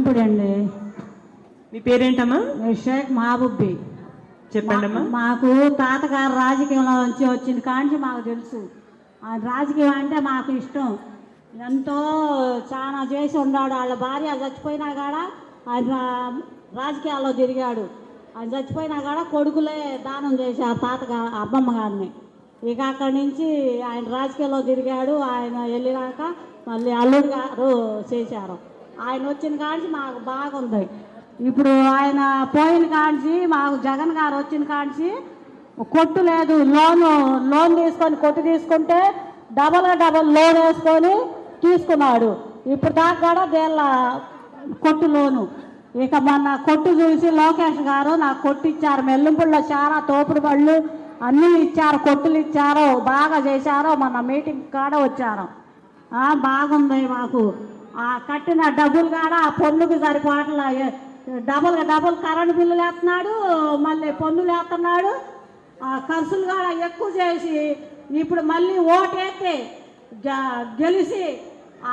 ఎల్లంపూడి అండి మీ పేరేంటమ్మా? షేక్ మహబూబి చెప్పండి అమ్మా మా- మాకు తాతగారు రాజకీయంలో నుంచి వచ్చింది కాంచి మాకు తెలుసు. ఆ రాజకీయం అంటే మాకు ఇష్టం. ఎంతో చాలా చేసి ఉన్నాడు. వాళ్ళ భార్య చచ్చిపోయినా కాడ ఆయన రాజకీయాల్లో తిరిగాడు. ఆయన చచ్చిపోయినా కాడ కొడుకులే దానం చేశారు తాతగా అమ్మమ్మ గారిని ఇక అక్కడి నుంచి ఆయన రాజకీయాల్లో తిరిగాడు. ఆయన వెళ్ళినాక మళ్ళీ అల్లుడు గారు చేశారు. ఆయన వచ్చిన కాంచి మాకు బాగుంది. ఇప్పుడు ఆయన పోయిన కాంచి మాకు జగన్ గారు వచ్చిన కాడిచి కొట్టు లేదు. లోన్ లోన్ తీసుకొని కొట్టు తీసుకుంటే డబల్ డబల్ లోన్ వేసుకొని తీసుకున్నాడు. ఇప్పుడు దాకా కూడా దేళ్ళ కొట్టు లోను? ఇక మొన్న కొట్టు చూసి లోకేష్ గారు నాకు కొట్టు ఇచ్చారు. మెల్లింపుల్లో చాలా తోపుడు బళ్ళు అన్నీ ఇచ్చారు. కొట్టులు ఇచ్చారు. బాగా చేశారు. మొన్న మీటింగ్ కాడ వచ్చారు. బాగుంది మాకు. ఆ కట్టిన డబ్బులు కాడ ఆ పన్నుకు సరిపోవట్లా డబుల్ డబుల్ కరెంట్ బిల్లులు వేస్తున్నాడు మళ్ళీ పన్నులు వేస్తున్నాడు ఆ ఖర్చులు కూడా ఎక్కువ చేసి ఇప్పుడు మళ్ళీ ఓటేస్తే గెలిచి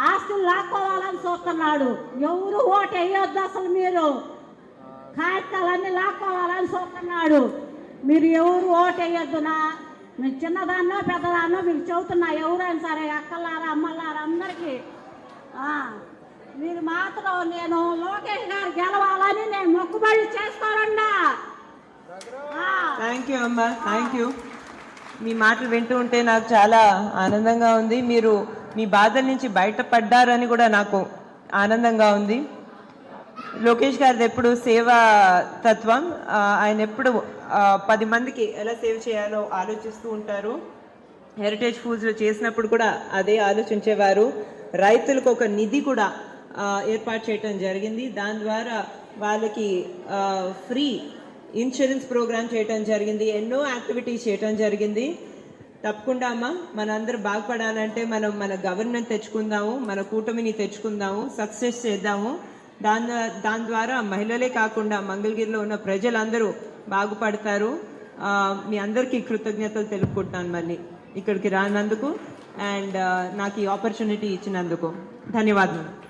ఆస్తులు లాక్కోవాలని చూస్తున్నాడు ఎవరు ఓటు వేయొద్దు అసలు మీరు. కాగితాలన్నీ లాక్కోవాలని చూస్తున్నాడు మీరు ఎవరు ఓటు వేయొద్దు మీరు చిన్నదాన్నో పెద్దదాన్నో మీకు చెబుతున్నా ఎవరైనా సరే అక్కలారా అమ్మలారా అందరికీ మీరు మాత్రం నేను లోకేష్ గారు గెలవాలని నేను మొక్కుబడి చేసుకోరండా థ్యాంక్ యూ అమ్మా. థ్యాంక్ యూ మీ మాటలు వింటూ ఉంటే నాకు చాలా ఆనందంగా ఉంది. మీరు మీ బాధల నుంచి బయటపడ్డారని కూడా నాకు ఆనందంగా ఉంది. లోకేష్ గారిది ఎప్పుడు సేవా తత్వం. ఆయన ఎప్పుడు పది మందికి ఎలా సేవ చేయాలో ఆలోచిస్తూ ఉంటారు. హెరిటేజ్ ఫుడ్స్లో చేసినప్పుడు కూడా అదే ఆలోచించేవారు. రైతులకు ఒక నిధి కూడా ఏర్పాటు చేయటం జరిగింది. దాని ద్వారా వాళ్ళకి ఫ్రీ ఇన్సూరెన్స్ ప్రోగ్రామ్ చేయటం జరిగింది. ఎన్నో యాక్టివిటీస్ చేయటం జరిగింది. తప్పకుండా అమ్మా మనందరూ బాగుపడాలంటే మనం మన గవర్నమెంట్ తెచ్చుకుందాము మన కూటమిని తెచ్చుకుందాము సక్సెస్ చేద్దాము. దాని దాని ద్వారా మహిళలే కాకుండా మంగళగిరిలో ఉన్న ప్రజలందరూ బాగుపడతారు. మీ అందరికీ కృతజ్ఞతలు తెలుపుకుంటాను మళ్ళీ. ఇక్కడికి రానందుకు అండ్ నాకు ఈ ఆపర్చునిటీ ఇచ్చినందుకు. ధన్యవాదాలు